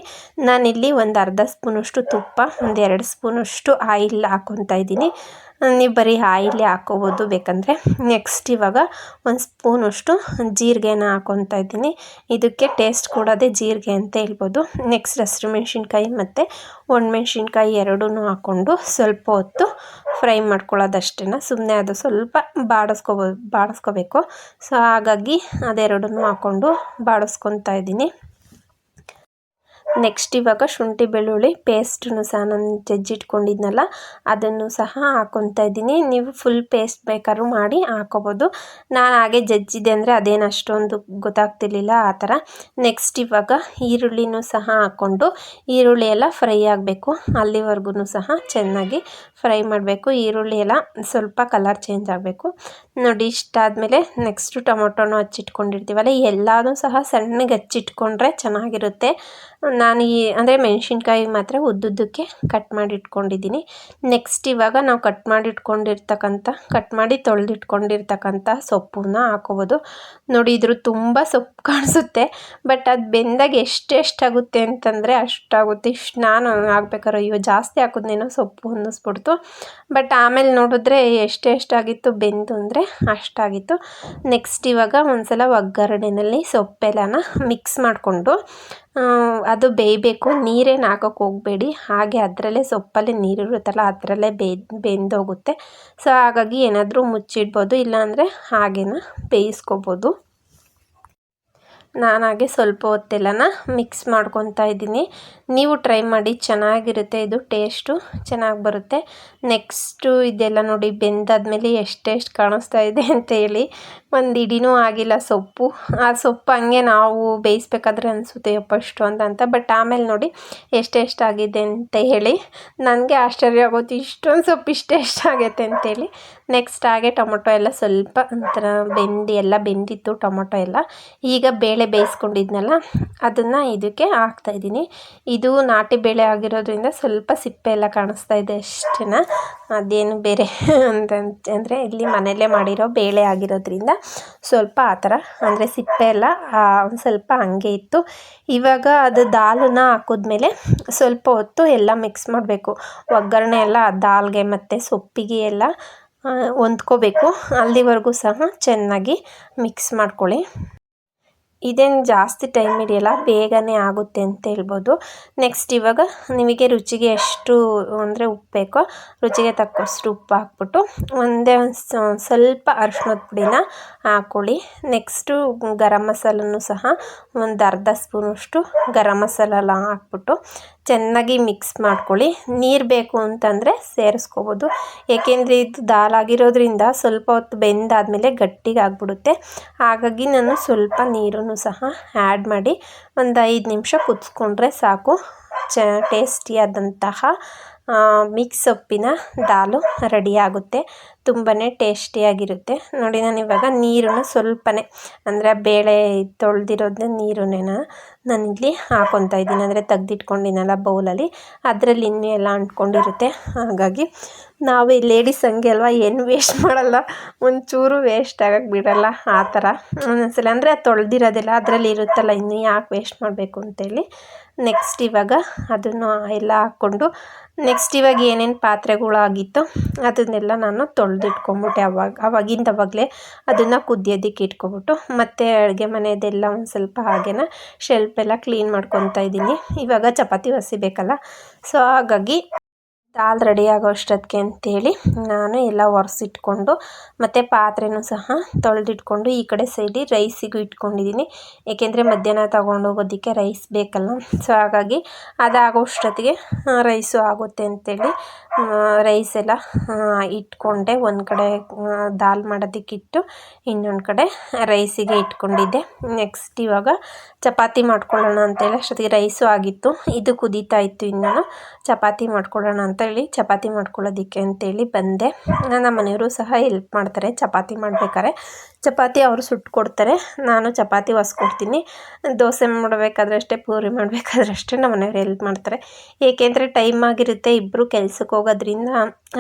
ನಾನಿಲ್ಲಿ ಒಂದು ಅರ್ಧ ಸ್ಪೂನಷ್ಟು ತುಪ್ಪ, ಒಂದು ಎರಡು ಸ್ಪೂನಷ್ಟು ಆಯಿಲ್ ಹಾಕ್ಕೊತಾ ಇದ್ದೀನಿ. ನೀವು ಬರೀ ಆಯಿಲೇ ಹಾಕ್ಕೋಬೋದು ಬೇಕಂದರೆ ನೆಕ್ಸ್ಟ್ ಇವಾಗ ಒಂದು ಸ್ಪೂನಷ್ಟು ಜೀರಿಗೆನ ಹಾಕ್ಕೊತಾ ಇದ್ದೀನಿ. ಇದಕ್ಕೆ ಟೇಸ್ಟ್ ಕೊಡೋದೇ ಜೀರಿಗೆ ಅಂತ ಹೇಳ್ಬೋದು. ನೆಕ್ಸ್ಟ್ ಹಸಿರು ಮೆಣಸಿನ್ಕಾಯಿ ಮತ್ತು ಒಣಮೆಣ್ಸಿನ್ಕಾಯಿ ಎರಡೂ ಹಾಕ್ಕೊಂಡು ಸ್ವಲ್ಪ ಹೊತ್ತು ಫ್ರೈ ಮಾಡ್ಕೊಳ್ಳೋದಷ್ಟೇ ಸುಮ್ಮನೆ ಅದು ಸ್ವಲ್ಪ ಬಾಡಿಸ್ಕೋಬೋದು ಬಾಡಿಸ್ಕೋಬೇಕು. ಸೊ ಹಾಗಾಗಿ ಅದೆರಡೂ ಹಾಕ್ಕೊಂಡು ಬಾಡಿಸ್ಕೊತಾ ಇದ್ದೀನಿ. ನೆಕ್ಸ್ಟ್ ಇವಾಗ ಶುಂಠಿ ಬೆಳ್ಳುಳ್ಳಿ ಪೇಸ್ಟನ್ನು ಸಹ ನಾನು ಜಜ್ಜಿಟ್ಕೊಂಡಿದ್ನಲ್ಲ, ಅದನ್ನು ಸಹ ಹಾಕೊತಾ ಇದ್ದೀನಿ. ನೀವು ಫುಲ್ ಪೇಸ್ಟ್ ಬೇಕಾದ್ರೂ ಮಾಡಿ ಹಾಕೋಬೋದು. ನಾನು ಹಾಗೆ ಜಜ್ಜಿದೆ ಅಂದರೆ ಅದೇನು ಅಷ್ಟೊಂದು ಗೊತ್ತಾಗ್ತಿರ್ಲಿಲ್ಲ ಆ ಥರ. ನೆಕ್ಸ್ಟ್ ಇವಾಗ ಈರುಳ್ಳಿನೂ ಸಹ ಹಾಕ್ಕೊಂಡು ಈರುಳ್ಳಿ ಎಲ್ಲ ಫ್ರೈ ಆಗಬೇಕು. ಅಲ್ಲಿವರೆಗೂ ಸಹ ಚೆನ್ನಾಗಿ ಫ್ರೈ ಮಾಡಬೇಕು. ಈರುಳ್ಳಿ ಎಲ್ಲ ಸ್ವಲ್ಪ ಕಲರ್ ಚೇಂಜ್ ಆಗಬೇಕು. ನೋಡಿ ಇಷ್ಟಾದಮೇಲೆ ನೆಕ್ಸ್ಟು ಟೊಮೊಟೊನೂ ಹಚ್ಚಿಟ್ಕೊಂಡಿರ್ತೀವಲ್ಲ, ಎಲ್ಲನೂ ಸಹ ಸಣ್ಣಗೆ ಹಚ್ಚಿಟ್ಕೊಂಡ್ರೆ ಚೆನ್ನಾಗಿರುತ್ತೆ. ನಾನು ಈ, ಅಂದರೆ ಮೆಣಸಿನ್ಕಾಯಿ ಮಾತ್ರ ಉದ್ದುದ್ದಕ್ಕೆ ಕಟ್ ಮಾಡಿ ಇಟ್ಕೊಂಡಿದ್ದೀನಿ ನೆಕ್ಸ್ಟ್ ಇವಾಗ ನಾವು ಕಟ್ ಮಾಡಿ ಇಟ್ಕೊಂಡಿರ್ತಕ್ಕಂಥ ಕಟ್ ಮಾಡಿ ತೊಳೆದಿಟ್ಕೊಂಡಿರ್ತಕ್ಕಂಥ ಸೊಪ್ಪನ್ನ ಹಾಕೋಬೋದು. ನೋಡಿ ತುಂಬ ಸೊಪ್ಪು [LAUGHS] ಕಾಣಿಸುತ್ತೆ ಬಟ್ ಅದು ಬೆಂದಾಗ ಎಷ್ಟೆಷ್ಟಾಗುತ್ತೆ ಅಂತಂದರೆ ಅಷ್ಟಾಗುತ್ತೆ. ಇಷ್ಟು ನಾನು ಆಗ್ಬೇಕಾದ್ರೆ ಅಯ್ಯೋ, ಜಾಸ್ತಿ ಹಾಕಿದ್ನೇನೋ ಸೊಪ್ಪು ಅನ್ನಿಸ್ಬಿಡ್ತು. ಬಟ್ ಆಮೇಲೆ ನೋಡಿದ್ರೆ ಎಷ್ಟೆಷ್ಟಾಗಿತ್ತು ಬೆಂದು ಅಂದರೆ ಅಷ್ಟಾಗಿತ್ತು. ನೆಕ್ಸ್ಟ್ ಇವಾಗ ಒಂದ್ಸಲ ಒಗ್ಗರಣೆಯಲ್ಲಿ ಸೊಪ್ಪೆಲ್ಲನ ಮಿಕ್ಸ್ ಮಾಡಿಕೊಂಡು ಅದು ಬೇಯಬೇಕು. ನೀರೇನು ಹಾಕೋಕ್ಕೆ ಹೋಗಬೇಡಿ. ಹಾಗೆ ಅದರಲ್ಲೇ ಸೊಪ್ಪಲ್ಲಿ ನೀರಿರುತ್ತಲ್ಲ ಅದರಲ್ಲೇ ಬೆಂದೋಗುತ್ತೆ. ಸೊ, ಹಾಗಾಗಿ ಏನಾದರೂ ಮುಚ್ಚಿಡ್ಬೋದು, ಇಲ್ಲಾಂದರೆ ಹಾಗೇನ ಬೇಯಿಸ್ಕೋಬೋದು. ನಾನು ಹಾಗೆ ಸ್ವಲ್ಪ ಹೊತ್ತೆಲ್ಲನ ಮಿಕ್ಸ್ ಮಾಡ್ಕೊತಾ ಇದ್ದೀನಿ. ನೀವು ಟ್ರೈ ಮಾಡಿ, ಚೆನ್ನಾಗಿರುತ್ತೆ, ಇದು ಟೇಸ್ಟು ಚೆನ್ನಾಗಿ ಬರುತ್ತೆ. ನೆಕ್ಸ್ಟು ಇದೆಲ್ಲ ನೋಡಿ, ಬೆಂದಾದ್ಮೇಲೆ ಎಷ್ಟೆಷ್ಟು ಕಾಣಿಸ್ತಾ ಇದೆ [LAUGHS] ಅಂತ ಹೇಳಿ. ಒಂದು ಇಡೀನೂ ಆಗಿಲ್ಲ ಸೊಪ್ಪು. ಆ ಸೊಪ್ಪು ಹಂಗೆ ನಾವು ಬೇಯಿಸ್ಬೇಕಾದ್ರೆ ಅನಿಸುತ್ತೆ ಫಸ್ಟು ಅಂತ ಅಂತ. ಬಟ್ ಆಮೇಲೆ ನೋಡಿ ಎಷ್ಟೆಷ್ಟಾಗಿದೆ ಅಂತ ಹೇಳಿ. ನನಗೆ ಆಶ್ಚರ್ಯ ಆಗೋದು, ಇಷ್ಟೊಂದು ಸೊಪ್ಪು ಇಷ್ಟೆಷ್ಟಾಗೈತೆ ಅಂತೇಳಿ ನೆಕ್ಸ್ಟ್ ಹಾಗೆ ಟೊಮೊಟೊ ಎಲ್ಲ ಸ್ವಲ್ಪ ಒಂಥರ ಬೆಂದು ಎಲ್ಲ ಬೆಂದಿತ್ತು ಟೊಮೊಟೊ ಎಲ್ಲ. ಈಗ ಬೇಳೆ ಬೇಯಿಸ್ಕೊಂಡಿದ್ನಲ್ಲ, ಅದನ್ನು ಇದಕ್ಕೆ ಹಾಕ್ತಾಯಿದ್ದೀನಿ ಇದು ನಾಟಿ ಬೇಳೆ ಆಗಿರೋದ್ರಿಂದ ಸ್ವಲ್ಪ ಸಿಪ್ಪೆ ಎಲ್ಲ ಕಾಣಿಸ್ತಾ ಇದೆ ಅಷ್ಟೇ ಅದೇನು ಬೇರೆ ಅಂತ ಅಂದರೆ ಇಲ್ಲಿ ಮನೆಯಲ್ಲೇ ಮಾಡಿರೋ ಬೇಳೆ ಆಗಿರೋದ್ರಿಂದ ಸ್ವಲ್ಪ ಆ ಥರ, ಅಂದರೆ ಸಿಪ್ಪೆ ಎಲ್ಲ ಒಂದು ಸ್ವಲ್ಪ ಹಂಗೆ ಇತ್ತು. ಇವಾಗ ಅದು ದಾಲನ್ನ ಹಾಕಿದ್ಮೇಲೆ ಸ್ವಲ್ಪ ಹೊತ್ತು ಎಲ್ಲ ಮಿಕ್ಸ್ ಮಾಡಬೇಕು. ಒಗ್ಗರಣೆ ಎಲ್ಲ, ದಾಲ್ಗೆ ಮತ್ತು ಸೊಪ್ಪಿಗೆ ಎಲ್ಲ ಹೊಂದ್ಕೋಬೇಕು. ಅಲ್ಲಿವರೆಗೂ ಸಹ ಚೆನ್ನಾಗಿ ಮಿಕ್ಸ್ ಮಾಡ್ಕೊಳ್ಳಿ. ಇದೇನು ಜಾಸ್ತಿ ಟೈಮ್ ಹಿಡಿಯಲ್ಲ, ಬೇಗನೆ ಆಗುತ್ತೆ ಅಂತ ಹೇಳ್ಬೋದು. ನೆಕ್ಸ್ಟ್ ಇವಾಗ ನಿಮಗೆ ರುಚಿಗೆ ಎಷ್ಟು ಅಂದರೆ ಉಪ್ಪು ಬೇಕೋ ರುಚಿಗೆ ತಕ್ಕಷ್ಟು ಉಪ್ಪು ಹಾಕ್ಬಿಟ್ಟು ಒಂದೇ ಒಂದು ಸ್ವಲ್ಪ ಅರ್ಶಿನದ ಪುಡಿನ ಹಾಕ್ಕೊಳ್ಳಿ ನೆಕ್ಸ್ಟು ಗರಂ ಮಸಾಲನೂ ಸಹ ಒಂದು ಅರ್ಧ ಸ್ಪೂನಷ್ಟು ಗರಂ ಮಸಾಲ ಎಲ್ಲ ಹಾಕ್ಬಿಟ್ಟು ಚೆನ್ನಾಗಿ ಮಿಕ್ಸ್ ಮಾಡ್ಕೊಳ್ಳಿ. ನೀರು ಬೇಕು ಅಂತಂದರೆ ಸೇರಿಸ್ಕೋಬೋದು. ಏಕೆಂದರೆ ಇದು ದಾಲ್ ಆಗಿರೋದ್ರಿಂದ ಸ್ವಲ್ಪ ಹೊತ್ತು ಬೆಂದಾದಮೇಲೆ ಗಟ್ಟಿಗೆ ಆಗಿಬಿಡುತ್ತೆ. ಹಾಗಾಗಿ ನಾನು ಸ್ವಲ್ಪ ನೀರನ್ನು ಸಹ ಆ್ಯಡ್ ಮಾಡಿ ಒಂದು ಐದು ನಿಮಿಷ ಕುದಿಸ್ಕೊಂಡ್ರೆ ಸಾಕು. ಚ ಟೇಸ್ಟಿಯಾದಂತಹ ಮಿಕ್ಸ್ ಸೊಪ್ಪಿನ ದಾಲು ರೆಡಿ ಆಗುತ್ತೆ. ತುಂಬಾ ಟೇಸ್ಟಿಯಾಗಿರುತ್ತೆ ನೋಡಿ ನಾನು ಇವಾಗ ನೀರನ್ನು ಸ್ವಲ್ಪನೇ, ಅಂದರೆ ಬೇಳೆ ತೊಳೆದಿರೋದನ್ನ ನೀರನ್ನೇ ಇಲ್ಲಿ ಹಾಕೊತಾ ಇದ್ದೀನಿ. ಅಂದರೆ ತೆಗ್ದಿಟ್ಕೊಂಡಿನಲ್ಲ ಬೌಲಲ್ಲಿ ಅದರಲ್ಲಿ ಇನ್ನೂ ಎಲ್ಲ ಅಂಟ್ಕೊಂಡಿರುತ್ತೆ. ಹಾಗಾಗಿ ನಾವು ಲೇಡೀಸ್ ಹಂಗೆ ಅಲ್ವಾ, ಏನು ವೇಸ್ಟ್ ಮಾಡಲ್ಲ. ಒಂಚೂರು ವೇಸ್ಟ್ ಆಗಕ್ಕೆ ಬಿಡಲ್ಲ ಆ ಥರ. ಒಂದೊಂದ್ಸಲ, ಅಂದರೆ ಅದು ತೊಳೆದಿರೋದಿಲ್ಲ, ಅದರಲ್ಲಿ ಇರುತ್ತಲ್ಲ, ಇನ್ನೂ ಯಾಕೆ ವೇಸ್ಟ್ ಮಾಡಬೇಕು ಅಂತೇಳಿ. ನೆಕ್ಸ್ಟ್ ಇವಾಗ ಅದನ್ನು ಎಲ್ಲ ಹಾಕ್ಕೊಂಡು ನೆಕ್ಸ್ಟ್ ಇವಾಗ ಏನೇನು ಪಾತ್ರೆಗಳಾಗಿತ್ತು ಅದನ್ನೆಲ್ಲ ನಾನು ತೊಳೆದಿಟ್ಕೊಂಬಿಟ್ಟೆ ಅವಾಗ, ಅವಾಗಿಂದ ಅವಾಗಲೇ ಅದನ್ನು ಕುದಿಯೋದಕ್ಕೆ ಇಟ್ಕೊಬಿಟ್ಟು ಮತ್ತು ಅಡುಗೆ ಮನೆಯದೆಲ್ಲ ಒಂದು ಸ್ವಲ್ಪ ಹಾಗೇನ ಶೆಲ್ಫೆಲ್ಲ ಕ್ಲೀನ್ ಮಾಡ್ಕೊತಾ ಇದ್ದೀನಿ. ಇವಾಗ ಚಪಾತಿ ಹಸಿಬೇಕಲ್ಲ ಸೊ ಹಾಗಾಗಿ ದಾಲ್ ರೆಡಿ ಆಗೋ ಅಷ್ಟೊತ್ತಿಗೆ ಅಂತೇಳಿ ನಾನು ಎಲ್ಲ ಒರೆಸಿಟ್ಕೊಂಡು ಮತ್ತು ಪಾತ್ರೆನೂ ಸಹ ತೊಳೆದಿಟ್ಕೊಂಡು ಈ ಕಡೆ ಸೈಡಿ ರೈಸಿಗೂ ಇಟ್ಕೊಂಡಿದ್ದೀನಿ. ಏಕೆಂದರೆ ಮಧ್ಯಾಹ್ನ ತಗೊಂಡೋಗೋದಕ್ಕೆ ರೈಸ್ ಬೇಕಲ್ಲ. ಸೊ ಹಾಗಾಗಿ ಅದಾಗೋ ಅಷ್ಟೊತ್ತಿಗೆ ರೈಸು ಆಗುತ್ತೆ ಅಂತೇಳಿ ರೈಸ್ ಎಲ್ಲ ಇಟ್ಕೊಂಡೆ. ಒಂದು ಕಡೆ ದಾಲ್ ಮಾಡೋದಕ್ಕಿಟ್ಟು ಇನ್ನೊಂದು ಕಡೆ ರೈಸಿಗೆ ಇಟ್ಕೊಂಡಿದ್ದೆ. ನೆಕ್ಸ್ಟ್ ಇವಾಗ ಚಪಾತಿ ಮಾಡ್ಕೊಳ್ಳೋಣ ಅಂತೇಳಿ ಅಷ್ಟೊತ್ತಿಗೆ ರೈಸು ಆಗಿತ್ತು. ಇದು ಕುದೀತಾ ಇತ್ತು ಇನ್ನೂ. ಚಪಾತಿ ಮಾಡ್ಕೊಳ್ಳೋಣ ಅಂತೇಳಿ, ಚಪಾತಿ ಮಾಡ್ಕೊಳ್ಳೋದಕ್ಕೆ ಅಂತೇಳಿ ಬಂದೆ. ನಮ್ಮ ಮನೆಯವರು ಸಹ ಹೆಲ್ಪ್ ಮಾಡ್ತಾರೆ, ಚಪಾತಿ ಮಾಡ್ಬೇಕಾದ್ರೆ. ಚಪಾತಿ ಅವರು ಸುಟ್ಟು ಕೊಡ್ತಾರೆ, ನಾನು ಚಪಾತಿ ಹೊಸ್ಕೊಡ್ತೀನಿ. ದೋಸೆ ಮಾಡಬೇಕಾದ್ರೆ ಅಷ್ಟೇ, ಪೂರಿ ಮಾಡಬೇಕಾದ್ರೆ ಅಷ್ಟೇ, ನಮ್ಮ ಮನೆಯವ್ರು ಹೆಲ್ಪ್ ಮಾಡ್ತಾರೆ. ಏಕೆಂದರೆ ಟೈಮ್ ಆಗಿರುತ್ತೆ ಇಬ್ಬರು ಕೆಲ್ಸಕ್ಕೆ ಹೋಗೋದ್ರಿಂದ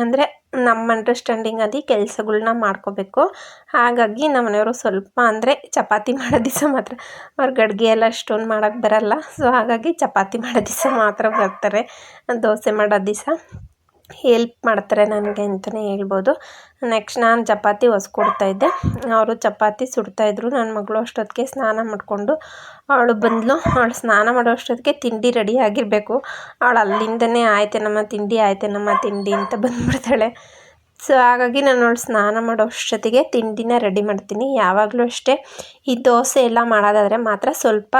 ಅಂದರೆ ನಮ್ಮ ಅಂಡರ್ಸ್ಟ್ಯಾಂಡಿಂಗ್ ಅಂಡರ್ಸ್ಟ್ಯಾಂಡಿಂಗಲ್ಲಿ ಕೆಲಸಗಳ್ನ ಮಾಡ್ಕೋಬೇಕು. ಹಾಗಾಗಿ ನಮ್ಮ ಮನೆಯವರು ಸ್ವಲ್ಪ ಅಂದರೆ ಚಪಾತಿ ಮಾಡೋ ದಿವಸ ಮಾತ್ರ. ಅವ್ರಿಗೆ ಅಡುಗೆ ಎಲ್ಲ ಅಷ್ಟೊಂದು ಮಾಡೋಕ್ಕೆ ಬರಲ್ಲ. ಸೊ ಹಾಗಾಗಿ ಚಪಾತಿ ಮಾಡೋ ದಿವಸ ಮಾತ್ರ ಬರ್ತಾರೆ. ದೋಸೆ ಮಾಡೋ ದಿವಸ. ಹೆಲ್ಪ್ ಮಾಡ್ತಾರೆ ನನಗೆ ಅಂತಲೇ ಹೇಳ್ಬೋದು. ನೆಕ್ಸ್ಟ್ ನಾನು ಚಪಾತಿ ಹೊಸ್ಕೊಡ್ತಾಯಿದ್ದೆ ಅವರು ಚಪಾತಿ ಸುಡ್ತಾಯಿದ್ರು ನನ್ನ ಮಗಳು ಅಷ್ಟೊತ್ತಿಗೆ ಸ್ನಾನ ಮಾಡಿಕೊಂಡು ಅವಳು ಬಂದಳು ಅವಳು ಸ್ನಾನ ಮಾಡೋ ಅಷ್ಟೊತ್ತಿಗೆ ತಿಂಡಿ ರೆಡಿ ಆಗಿರಬೇಕು. ಅವಳು ಅಲ್ಲಿಂದನೇ ಆಯ್ತೇನಮ್ಮ, ತಿಂಡಿ ಆಯ್ತೇನಮ್ಮ, ತಿಂಡಿ ಅಂತ ಬಂದ್ಬಿಡ್ತಾಳೆ. ಸೊ ಹಾಗಾಗಿ ನಾನು ಅವಳು ಸ್ನಾನ ಮಾಡೋ ಅಷ್ಟೊತ್ತಿಗೆ ತಿಂಡಿನ ರೆಡಿ ಮಾಡ್ತೀನಿ. ಯಾವಾಗಲೂ ಅಷ್ಟೇ ಈ ದೋಸೆ ಎಲ್ಲ ಮಾಡೋದಾದರೆ ಮಾತ್ರ ಸ್ವಲ್ಪ,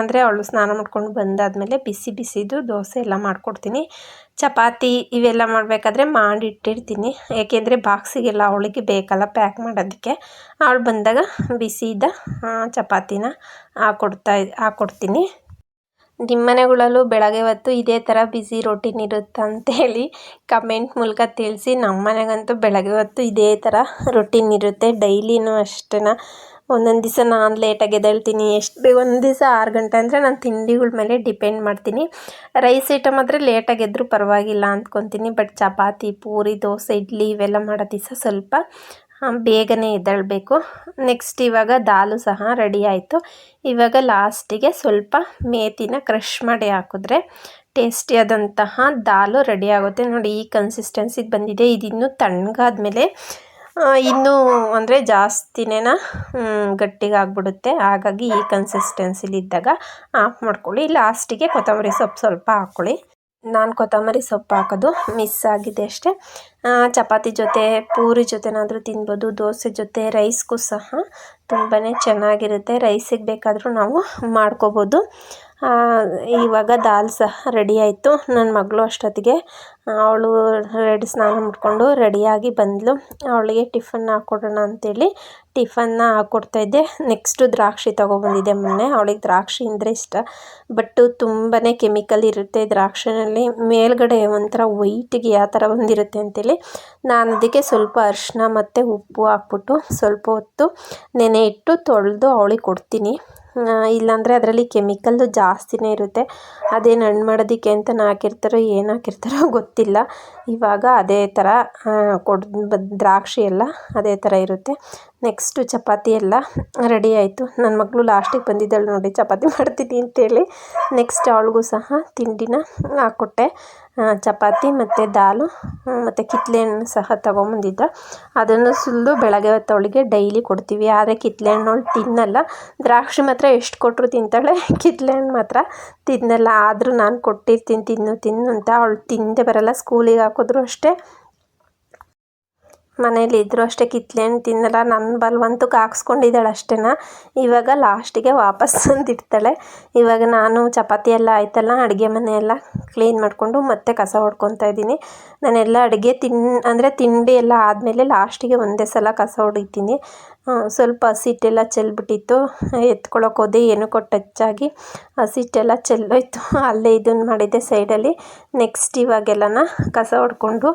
ಅಂದರೆ ಅವಳು ಸ್ನಾನ ಮಾಡ್ಕೊಂಡು ಬಂದಾದಮೇಲೆ ಬಿಸಿ ಬಿಸಿದು ದೋಸೆ ಎಲ್ಲ ಮಾಡಿಕೊಡ್ತೀನಿ. ಚಪಾತಿ ಇವೆಲ್ಲ ಮಾಡಬೇಕಾದ್ರೆ ಮಾಡಿಟ್ಟಿರ್ತೀನಿ ಯಾಕೆಂದರೆ ಬಾಕ್ಸಿಗೆಲ್ಲ ಅವಳಿಗೆ ಬೇಕಲ್ಲ ಪ್ಯಾಕ್ ಮಾಡೋದಕ್ಕೆ. ಅವಳು ಬಂದಾಗ ಬಿಸಿದ ಚಪಾತಿನ ಹಾಕೊಡ್ತಾ ಹಾಕ್ಕೊಡ್ತೀನಿ ನಿಮ್ಮ ಮನೆಗಳಲ್ಲೂ ಬೆಳಗ್ಗೆ ಹೊತ್ತು ಇದೇ ಥರ ಬಿಸಿ ರೊಟೀನ್ ಇರುತ್ತೆ ಅಂತೇಳಿ ಕಮೆಂಟ್ ಮೂಲಕ ತಿಳಿಸಿ. ನಮ್ಮ ಮನೆಗಂತೂ ಬೆಳಗ್ಗೆ ಹೊತ್ತು ಇದೇ ಥರ ರೊಟೀನ್ ಇರುತ್ತೆ. ಡೈಲಿನೂ ಅಷ್ಟೇ ಒಂದೊಂದು ದಿವಸ ನಾನು ಲೇಟಾಗಿ ಎದ್ದೇಳ್ತೀನಿ. ಎಷ್ಟು ಬೇಗ ಒಂದು ದಿವಸ ಆರು ಗಂಟೆ ಅಂದರೆ ನಾನು ತಿಂಡಿಗಳ ಮೇಲೆ ಡಿಪೆಂಡ್ ಮಾಡ್ತೀನಿ. ರೈಸ್ ಐಟಮ್ ಆದರೆ ಲೇಟಾಗಿ ಎದ್ದರೂ ಪರವಾಗಿಲ್ಲ ಅಂದ್ಕೊತೀನಿ ಬಟ್ ಚಪಾತಿ, ಪೂರಿ, ದೋಸೆ, ಇಡ್ಲಿ ಇವೆಲ್ಲ ಮಾಡೋ ದಿವಸ ಸ್ವಲ್ಪ ಬೇಗನೆ ಎದ್ದೇಳಬೇಕು. ನೆಕ್ಸ್ಟ್ ಇವಾಗ ದಾಲು ಸಹ ರೆಡಿ ಆಯಿತು. ಇವಾಗ ಲಾಸ್ಟಿಗೆ ಸ್ವಲ್ಪ ಮೇತಿನ ಕ್ರಷ್ ಮಾಡಿ ಹಾಕಿದ್ರೆ ಟೇಸ್ಟಿಯಾದಂತಹ ದಾಲು ರೆಡಿ ಆಗುತ್ತೆ. ನೋಡಿ, ಈ ಕನ್ಸಿಸ್ಟೆನ್ಸಿಗೆ ಬಂದಿದೆ. ಇದಿನ್ನೂ ತಣ್ಣಗಾದ್ಮೇಲೆ ಇನ್ನೂ ಅಂದರೆ ಜಾಸ್ತಿನೇ ಗಟ್ಟಿಗಾಗ್ಬಿಡುತ್ತೆ ಹಾಗಾಗಿ ಈ ಕನ್ಸಿಸ್ಟೆನ್ಸಿಲಿದ್ದಾಗ ಆಫ್ ಮಾಡ್ಕೊಳ್ಳಿ. ಲಾಸ್ಟಿಗೆ ಕೊತ್ತಂಬರಿ ಸೊಪ್ಪು ಸ್ವಲ್ಪ ಹಾಕ್ಕೊಳ್ಳಿ. ನಾನು ಕೊತ್ತಂಬರಿ ಸೊಪ್ಪು ಹಾಕೋದು ಮಿಸ್ ಆಗಿದೆ ಅಷ್ಟೇ. ಚಪಾತಿ ಜೊತೆ, ಪೂರಿ ಜೊತೆನಾದರೂ ತಿನ್ಬೋದು, ದೋಸೆ ಜೊತೆ, ರೈಸ್ಗೂ ಸಹ ತುಂಬಾ ಚೆನ್ನಾಗಿರುತ್ತೆ. ರೈಸಿಗೆ ಬೇಕಾದರೂ ನಾವು ಮಾಡ್ಕೋಬೋದು. ಇವಾಗ ದಾಲ್ ಸಹ ರೆಡಿ ಆಯಿತು. ನನ್ನ ಮಗಳು ಅಷ್ಟೊತ್ತಿಗೆ, ಅವಳು ರೆಡಿ ಸ್ನಾನ ಮಾಡಿಕೊಂಡು ರೆಡಿಯಾಗಿ ಬಂದಳು ಅವಳಿಗೆ ಟಿಫನ್ ಹಾಕ್ಕೊಡೋಣ ಅಂತೇಳಿ ಟಿಫನ್ನ ಹಾಕ್ಕೊಡ್ತಾಯಿದ್ದೆ ನೆಕ್ಸ್ಟು ದ್ರಾಕ್ಷಿ ತೊಗೊಬಂದಿದ್ದೆ ಮೊನ್ನೆ. ಅವಳಿಗೆ ದ್ರಾಕ್ಷಿ ಅಂದರೆ ಇಷ್ಟ. ಬಟ್ಟು ತುಂಬಾ ಕೆಮಿಕಲ್ ಇರುತ್ತೆ ದ್ರಾಕ್ಷಿನಲ್ಲಿ. ಮೇಲ್ಗಡೆ ಒಂಥರ ವೈಟಿಗೆ ಯಾವ ಥರ ಬಂದಿರುತ್ತೆ ಅಂತೇಳಿ ನಾನು ಅದಕ್ಕೆ ಸ್ವಲ್ಪ ಅರಿಶಿನ ಮತ್ತು ಉಪ್ಪು ಹಾಕ್ಬಿಟ್ಟು ಸ್ವಲ್ಪ ಹೊತ್ತು ನೆನೆ ಇಟ್ಟು ತೊಳೆದು ಅವಳಿಗೆ ಕೊಡ್ತೀನಿ. ಇಲ್ಲಾಂದರೆ ಅದರಲ್ಲಿ ಕೆಮಿಕಲ್ಲು ಜಾಸ್ತಿನೇ ಇರುತ್ತೆ. ಅದೇನು ಹಣ್ಣು ಮಾಡೋದಕ್ಕೆ ಅಂತಲೇ ಹಾಕಿರ್ತಾರೋ, ಏನು ಹಾಕಿರ್ತಾರೋ [LAUGHS] ಗೊತ್ತಿಲ್ಲ. ಇವಾಗ ಅದೇ ಥರ ಕೊಡ್ ದ್ರಾಕ್ಷಿ ಎಲ್ಲ ಅದೇ ಥರ ಇರುತ್ತೆ. ನೆಕ್ಸ್ಟು ಚಪಾತಿ ಎಲ್ಲ ರೆಡಿ ಆಯಿತು. ನನ್ನ ಮಗಳು ಲಾಸ್ಟಿಗೆ ಬಂದಿದ್ದಾಳೆ ನೋಡಿ, ಚಪಾತಿ ಮಾಡ್ತೀನಿ ಅಂತೇಳಿ. ನೆಕ್ಸ್ಟ್ ಅವಳಿಗೂ ಸಹ ತಿಂಡಿನ ಹಾಕ್ಕೊಟ್ಟೆ ಚಪಾತಿ ಮತ್ತು ದಾಲು, ಮತ್ತು ಕಿತ್ಲೆ ಹಣ್ಣು ಸಹ ತೊಗೊಂಬಂದಿದ್ದ. ಅದನ್ನು ಸುಲ್ಲು ಬೆಳಗ್ಗೆ ಹೊತ್ತು ಅವಳಿಗೆ ಡೈಲಿ ಕೊಡ್ತೀವಿ. ಆದರೆ ಕಿತ್ಲೆ ಹಣ್ಣು ಅವಳು ತಿನ್ನಲ್ಲ. ದ್ರಾಕ್ಷಿ ಮಾತ್ರ ಎಷ್ಟು ಕೊಟ್ಟರು ತಿಂತಾಳೆ? ಕಿತ್ಲೆ ಹಣ್ಣು ಮಾತ್ರ ತಿನ್ನಲ್ಲ. ಆದರೂ ನಾನು ಕೊಟ್ಟಿರ್ತೀನಿ, ತಿನ್ನು ತಿನ್ನು ಅಂತ ಅವಳು ತಿಂದೇ ಬರಲ್ಲ. ಸ್ಕೂಲಿಗೆ ಹಾಕಿದ್ರು ಅಷ್ಟೇ. ಮನೇಲಿ ಇದ್ದರೂ ಅಷ್ಟೇ ಕಿತ್ಲೆ ತಿನ್ನಲ್ಲ. ನನ್ನ ಬಲವಂತಕ್ಕೆ ಹಾಕ್ಸ್ಕೊಂಡಿದ್ದಾಳೆ ಅಷ್ಟೇ ಇವಾಗ ಲಾಸ್ಟಿಗೆ ವಾಪಸ್ ತಂದಿಡ್ತಾಳೆ ಇವಾಗ ನಾನು ಚಪಾತಿ ಎಲ್ಲ ಆಯ್ತಲ್ಲ, ಅಡುಗೆ ಮನೆಯೆಲ್ಲ ಕ್ಲೀನ್ ಮಾಡಿಕೊಂಡು ಮತ್ತೆ ಕಸ ಹೊಡ್ಕೊತಾ ಇದ್ದೀನಿ. ನಾನೆಲ್ಲ ಅಡುಗೆ ತಿನ್, ಅಂದರೆ ತಿಂಡಿ ಎಲ್ಲ ಆದಮೇಲೆ ಲಾಸ್ಟಿಗೆ ಒಂದೇ ಸಲ ಕಸ ಹೊಡಿತೀನಿ ಸ್ವಲ್ಪ ಹಸಿಟ್ಟೆಲ್ಲ ಚೆಲ್ಬಿಟ್ಟಿತ್ತು. ಎತ್ಕೊಳ್ಳೋಕೆ ಹೋದೆ ಏನಕ್ಕೋ ಹೆಚ್ಚಾಗಿ ಹಸಿಟ್ಟೆಲ್ಲ ಚೆಲ್ಲೋಯ್ತು. ಅಲ್ಲೇ ಇದನ್ನು ಮಾಡಿದ್ದೆ ಸೈಡಲ್ಲಿ. ನೆಕ್ಸ್ಟ್ ಇವಾಗೆಲ್ಲನ ಕಸ ಹೊಡ್ಕೊಂಡು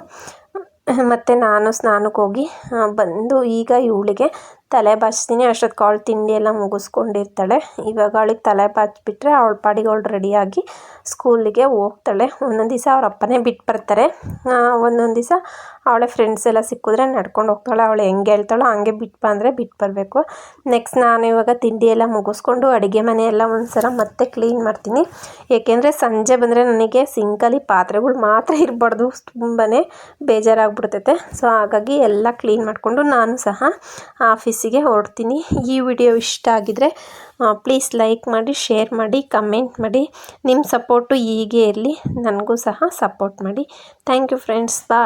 ಮತ್ತು ನಾನು ಸ್ನಾನಕ್ಕೆ ಹೋಗಿ ಬಂದು ಈಗ ಇವಳಿಗೆ ತಲೆ ಬಾಚ್ತೀನಿ ಅಷ್ಟೊತ್ತು ಕಾಳು ತಿಂಡಿ ಎಲ್ಲ ಮುಗಿಸ್ಕೊಂಡಿರ್ತಾಳೆ. ಇವಾಗ ಅವಳಿಗೆ ತಲೆ ಬಾಚಿಬಿಟ್ರೆ ಅವಳ ಪಾಡಿಗೆ ಅವಳು ರೆಡಿಯಾಗಿ ಸ್ಕೂಲಿಗೆ ಹೋಗ್ತಾಳೆ. ಒಂದೊಂದು ದಿವಸ ಅವ್ರ ಅಪ್ಪನೇ ಬಿಟ್ಟು ಬರ್ತಾರೆ. ಒಂದೊಂದು ದಿವಸ ಅವಳೆ ಫ್ರೆಂಡ್ಸ್ ಎಲ್ಲ ಸಿಕ್ಕಿದ್ರೆ ನಡ್ಕೊಂಡು ಹೋಗ್ತಾಳೆ. ಅವಳು ಹೆಂಗೆ ಹೇಳ್ತಾಳೋ ಹಂಗೆ ಬಿಟ್ಟು ಬಂದರೆ ಬಿಟ್ಟು ಬರಬೇಕು. ನೆಕ್ಸ್ಟ್ ನಾನು ಇವಾಗ ತಿಂಡಿ ಎಲ್ಲ ಮುಗಿಸ್ಕೊಂಡು ಅಡುಗೆ ಮನೆ ಎಲ್ಲ ಒಂದು ಸಲ ಮತ್ತೆ ಕ್ಲೀನ್ ಮಾಡ್ತೀನಿ. ಏಕೆಂದರೆ ಸಂಜೆ ಬಂದರೆ ನನಗೆ ಸಿಂಕಲ್ಲಿ ಪಾತ್ರೆಗಳು ಮಾತ್ರ ಇರಬಾರ್ದು. ತುಂಬಾ ಬೇಜಾರಾಗ್ಬಿಡ್ತೈತೆ. ಸೊ ಹಾಗಾಗಿ ಎಲ್ಲ ಕ್ಲೀನ್ ಮಾಡಿಕೊಂಡು ನಾನು ಸಹ ಆಫೀಸ್ ಆಫೀಸಿಗೆ ಹೊರಡ್ತೀನಿ. ಈ ವಿಡಿಯೋ ಇಷ್ಟ ಆಗಿದರೆ ಪ್ಲೀಸ್ ಲೈಕ್ ಮಾಡಿ ಶೇರ್ ಮಾಡಿ ಕಮೆಂಟ್ ಮಾಡಿ. ನಿಮ್ಮ ಸಪೋರ್ಟು ಹೀಗೆ ಇರಲಿ, ನನಗೂ ಸಹ ಸಪೋರ್ಟ್ ಮಾಡಿ. Thank you friends bye